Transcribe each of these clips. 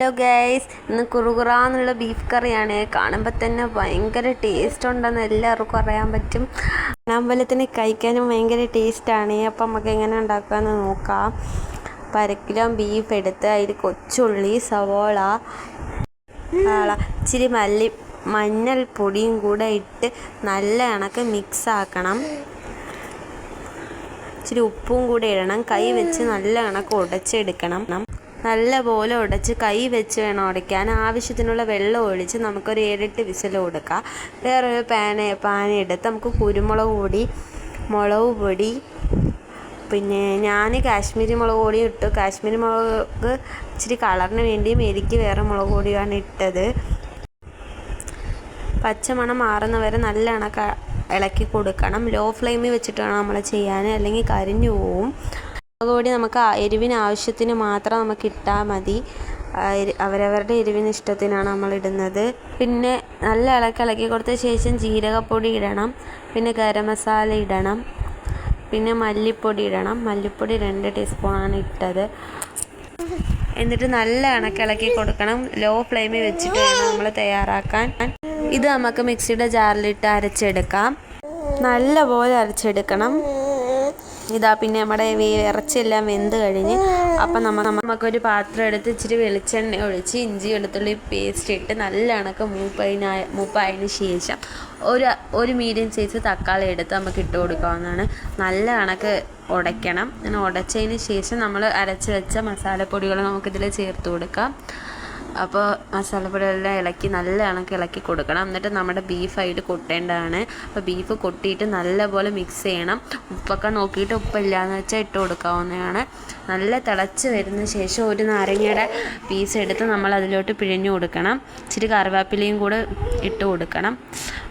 Hello guys ഇന്ന് കുറുകുറ എന്നുള്ള beef കറിയാണ്. കാണുമ്പോൾ തന്നെ ഭയങ്കര ടേസ്റ്റ് ഉണ്ടെന്ന് എല്ലാവർക്കും അറിയാൻ പറ്റും. അമ്പലത്തിന് കഴിക്കാനും ഭയങ്കര ടേസ്റ്റാണ് അപ്പം നമുക്ക് എങ്ങനെ ഉണ്ടാക്കാമെന്ന് നോക്കാം. അപ്പം അര കിലോ ബീഫ് എടുത്ത് അതിൽ കൊച്ചുള്ളി സവോള ഇച്ചിരി മല്ലി മഞ്ഞൾപ്പൊടിയും കൂടെ ഇട്ട് നല്ല കണക്ക് മിക്സ് ആക്കണം. ഇച്ചിരി ഉപ്പും കൂടെ ഇടണം. കൈ വെച്ച് നല്ല കണക്ക് ഉടച്ചെടുക്കണം. നല്ല പോലെ ഉടച്ച് കൈ വെച്ച് വേണം ഉടയ്ക്കാൻ. ആവശ്യത്തിനുള്ള വെള്ളം ഒഴിച്ച് നമുക്കൊരു ഏഴെട്ട് വിസിൽ കൊടുക്കാം. വേറൊരു പാന പാന എടുത്ത് നമുക്ക് കുരുമുളക് പൊടി മുളക് പൊടി പിന്നെ ഞാൻ കാശ്മീരി മുളക് പൊടി ഇട്ടു. കാശ്മീരി മുളക് ഇച്ചിരി കളറിന് വേണ്ടിയും എനിക്ക് വേറെ മുളക് പൊടിയാണ് ഇട്ടത്. പച്ചമണം മാറുന്ന വരെ നല്ല ഇളക്കി കൊടുക്കണം. ലോ ഫ്ലെയിമിൽ വെച്ചിട്ട് വേണം നമ്മൾ ചെയ്യാൻ. അല്ലെങ്കിൽ കരിഞ്ഞു പോവും. മുളക് നമുക്ക് എരിവിന് ആവശ്യത്തിന് മാത്രം നമുക്ക് ഇട്ടാൽ മതി. അവരവരുടെ എരിവിന് ഇഷ്ടത്തിനാണ് നമ്മൾ ഇടുന്നത്. പിന്നെ നല്ല ഇളക്കി ഇളക്കി കൊടുത്ത ശേഷം ജീരകപ്പൊടി ഇടണം. പിന്നെ ഗരം മസാല ഇടണം. പിന്നെ മല്ലിപ്പൊടി ഇടണം. മല്ലിപ്പൊടി രണ്ട് ടീസ്പൂണാണ് ഇട്ടത്. എന്നിട്ട് നല്ല ഇളക്കി കൊടുക്കണം. ലോ ഫ്ലെയിമിൽ വെച്ചിട്ട് വേണം നമ്മൾ തയ്യാറാക്കാൻ. ഇത് നമുക്ക് മിക്സിയുടെ ജാറിലിട്ട് അരച്ചെടുക്കാം. നല്ലപോലെ അരച്ചെടുക്കണം. ഇതാ പിന്നെ നമ്മുടെ ഇറച്ചിയെല്ലാം വെന്ത് കഴിഞ്ഞ് അപ്പം നമ്മൾ നമുക്കൊരു പാത്രം എടുത്ത് ഇച്ചിരി വെളിച്ചെണ്ണ ഒഴിച്ച് ഇഞ്ചി വെളുത്തുള്ളി പേസ്റ്റ് ഇട്ട് നല്ല കണക്ക് മൂപ്പതിനായ മൂപ്പായതിന് ശേഷം ഒരു ഒരു മീഡിയം സൈസ് തക്കാളി എടുത്ത് നമുക്ക് ഇട്ട് കൊടുക്കാവുന്നതാണ്. നല്ല കണക്ക് ഉടയ്ക്കണം. അങ്ങനെ ഉടച്ചതിന് ശേഷം നമ്മൾ അരച്ച് വെച്ച മസാലപ്പൊടികൾ നമുക്കിതിൽ ചേർത്ത് കൊടുക്കാം. അപ്പോൾ മസാലപ്പൊടിയെല്ലാം ഇളക്കി നല്ല കണക്ക് ഇളക്കി കൊടുക്കണം. എന്നിട്ട് നമ്മുടെ ബീഫ് അതിൽ കൊട്ടേണ്ടതാണ്. അപ്പോൾ ബീഫ് കൊട്ടിയിട്ട് നല്ലപോലെ മിക്സ് ചെയ്യണം. ഉപ്പൊക്കെ നോക്കിയിട്ട് ഉപ്പില്ലാന്ന് വെച്ചാൽ ഇട്ട് കൊടുക്കാവുന്നതാണ്. നല്ല തിളച്ച് വരുന്ന ശേഷം ഒരു നാരങ്ങയുടെ പീസ് എടുത്ത് നമ്മൾ അതിലോട്ട് പിഴിഞ്ഞു കൊടുക്കണം. ഇച്ചിരി കറിവേപ്പിലയും കൂടെ ഇട്ട് കൊടുക്കണം.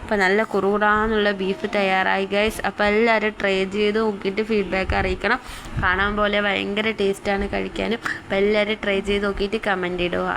അപ്പോൾ നല്ല കുറുകൂടാന്നുള്ള ബീഫ് തയ്യാറായി ഗൈസ് അപ്പോൾ എല്ലാവരും ട്രൈ ചെയ്ത് നോക്കിയിട്ട് ഫീഡ്ബാക്ക് അറിയിക്കണം. കാണാൻ പോലെ ഭയങ്കര ടേസ്റ്റാണ് കഴിക്കാനും. അപ്പോൾ എല്ലാവരും ട്രൈ ചെയ്ത് നോക്കിയിട്ട് കമന്റ് ഇടുക.